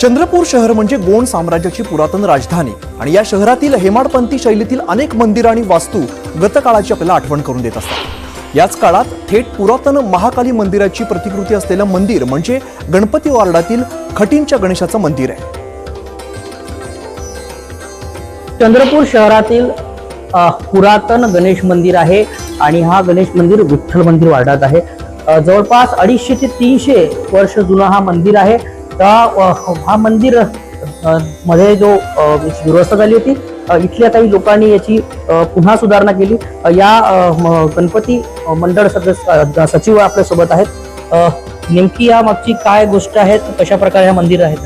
चंद्रपूर शहर म्हणजे गोंड साम्राज्याची पुरातन राजधानी. आणि या शहरातील हेमाडपंथी शैलीतील अनेक मंदिरं आणि वास्तू गतकाळाची आपल्याला आठवण करून देत असतात. याच काळात थेट पुरातन महाकाली मंदिराची प्रतिकृती असलेलं मंदिर म्हणजे गणपती वार्डातील खटींच्या गणेशाचं मंदिर आहे. चंद्रपूर शहरातील पुरातन गणेश मंदिर आहे आणि हा गणेश मंदिर विठ्ठल मंदिर वार्डात आहे. जवळपास अडीचशे ते तीनशे वर्ष जुना हा मंदिर आहे. आता हा मंदिरमध्ये जो दुरवस्था झाली होती इथल्या काही लोकांनी याची पुन्हा सुधारणा केली. या गणपती मंडळ सदस्य सचिव सचिव आपल्यासोबत आहेत. नेमकी या मागची काय गोष्ट आहेत कशा प्रकारे हे मंदिर आहे?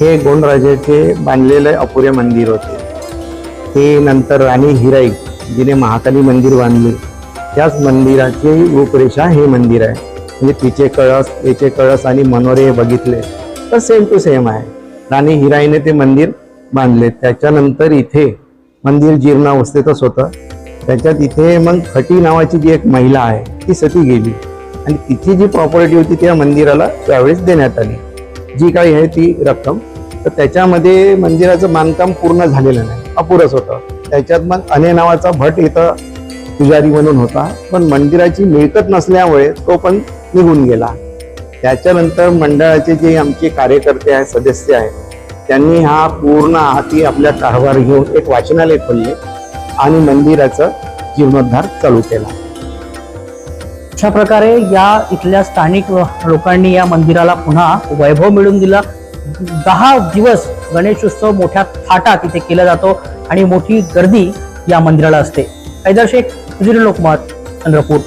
हे गोंडराजाचे बांधलेले अपुरे मंदिर होते. ते नंतर राणी हिराई जिने महाकाली मंदिर बांधले त्याच मंदिराची रूपरेषा हे मंदिर आहे. म्हणजे तिचे कळस याचे कळस आणि मनोरे हे बघितले. तर सेम टू सेम आहे. राणी हिराईने ते मंदिर बांधले. त्याच्यानंतर इथे मंदिर जीर्णावस्थेतच होतं. त्याच्यात इथे मग खटी नावाची जी एक महिला आहे ती सती गेली. आणि तिची जी प्रॉपर्टी होती त्या मंदिराला त्यावेळेस देण्यात आली. जी काही आहे ती रक्कम. तर त्याच्यामध्ये मंदिराचं बांधकाम पूर्ण झालेलं नाही. अपुरच होतं. त्याच्यात मग अने नावाचा भट इथं पुजारी म्हणून होता. पण मंदिराची मिळकत नसल्यामुळे तो पण निघून गेला. त्याच्यानंतर मंडळाचे जे आमचे कार्यकर्ते आहेत सदस्य आहेत त्यांनी हा पूर्ण हाती आपल्या कारभार घेऊन एक वाचनालय खोलले आणि मंदिराचा जीर्णोद्धार चालू केला. अशा प्रकारे या इथल्या स्थानिक लोकांनी या मंदिराला पुन्हा वैभव मिळवून दिला. दहा दिवस गणेशोत्सव मोठ्या थाटात इथे केला जातो आणि मोठी गर्दी या मंदिराला असते. हैदर शेख लोकमत चंद्रपूर.